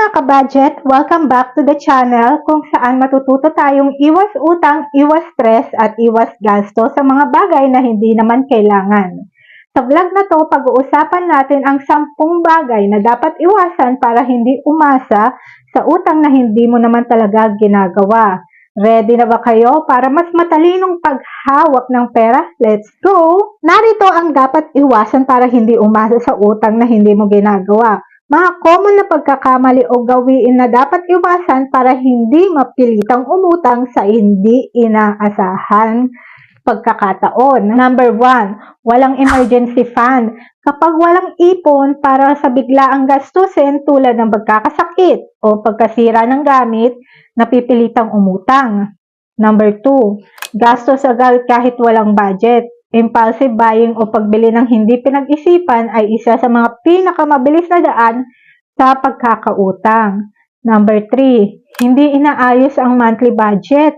mga kabudget! Welcome back to the channel kung saan matututo tayong iwas utang, iwas stress at iwas gasto sa mga bagay na hindi naman kailangan. Sa vlog na to, pag-uusapan natin ang 10 bagay na dapat iwasan para hindi umasa sa utang na hindi mo naman talaga ginagawa. Ready na ba kayo para mas matalinong paghawak ng pera? Let's go! Narito ang dapat iwasan para hindi umasa sa utang na hindi mo ginagawa. Mga common na pagkakamali o gawin na dapat iwasan para hindi mapilitang umutang sa hindi inaasahan pagkakataon. Number one, walang emergency fund. Kapag walang ipon para sa biglaang gastusin tulad ng pagkakasakit o pagkasira ng gamit, napipilitang umutang. Number two, gastos agad kahit walang budget. Impulsive buying o pagbili ng hindi pinag-isipan ay isa sa mga pinakamabilis na daan sa pagkakautang. Number 3, hindi inaayos ang monthly budget.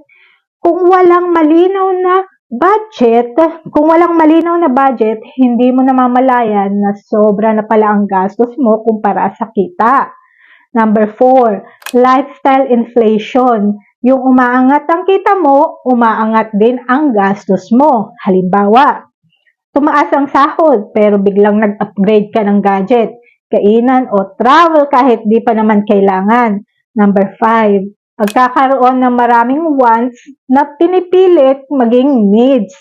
Kung walang malinaw na budget, kung walang malinaw na budget, hindi mo namamalayan na sobra na pala ang gastos mo kumpara sa kita. Number 4, lifestyle inflation. Yung umaangat ang kita mo, umaangat din ang gastos mo. Halimbawa, tumaas ang sahod pero biglang nag-upgrade ka ng gadget, kainan o travel kahit di pa naman kailangan. Number 5, pagkakaroon ng maraming wants na pinipilit maging needs.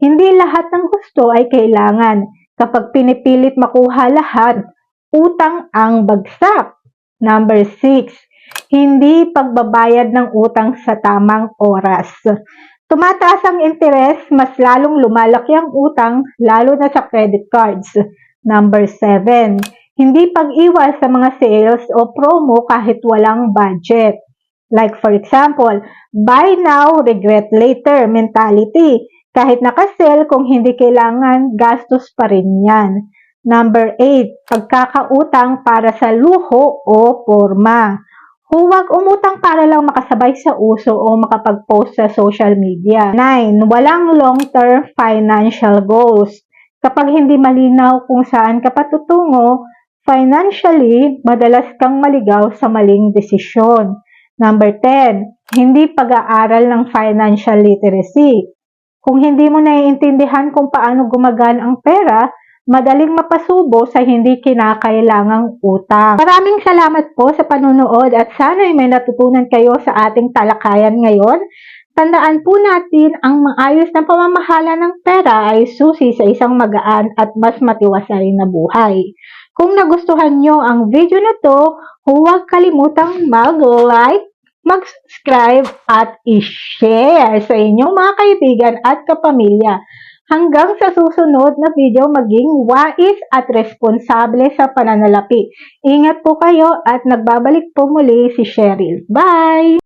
Hindi lahat ng gusto ay kailangan. Kapag pinipilit makuha lahat, utang ang bagsak. Number 6, hindi pagbabayad ng utang sa tamang oras. Tumataas ang interes, mas lalong lumalaki ang utang, lalo na sa credit cards. Number 7, hindi pag-iwas sa mga sales o promo kahit walang budget. Like for example, buy now, regret later mentality. Kahit nakasell, kung hindi kailangan, gastos pa rin yan. Number 8, pagkakautang para sa luho o forma. Huwag umutang para lang makasabay sa uso o makapag-post sa social media. 9. Walang long-term financial goals. Kapag hindi malinaw kung saan ka patutungo, financially, madalas kang maligaw sa maling desisyon. Number 10. Hindi pag-aaral ng financial literacy. Kung hindi mo naiintindihan kung paano gumagaan ang pera, madaling mapasubo sa hindi kinakailangang utang. Maraming salamat po sa panunood at sana may natutunan kayo sa ating talakayan ngayon. Tandaan po natin ang maayos na pamamahala ng pera ay susi sa isang magaan at mas matiwasay na buhay. Kung nagustuhan nyo ang video na to, huwag kalimutang mag-like, mag-subscribe at i-share sa inyong mga kaibigan at kapamilya. Hanggang sa susunod na video maging wais at responsable sa pananalapi. Ingat po kayo at nagbabalik po muli si Cheryl. Bye!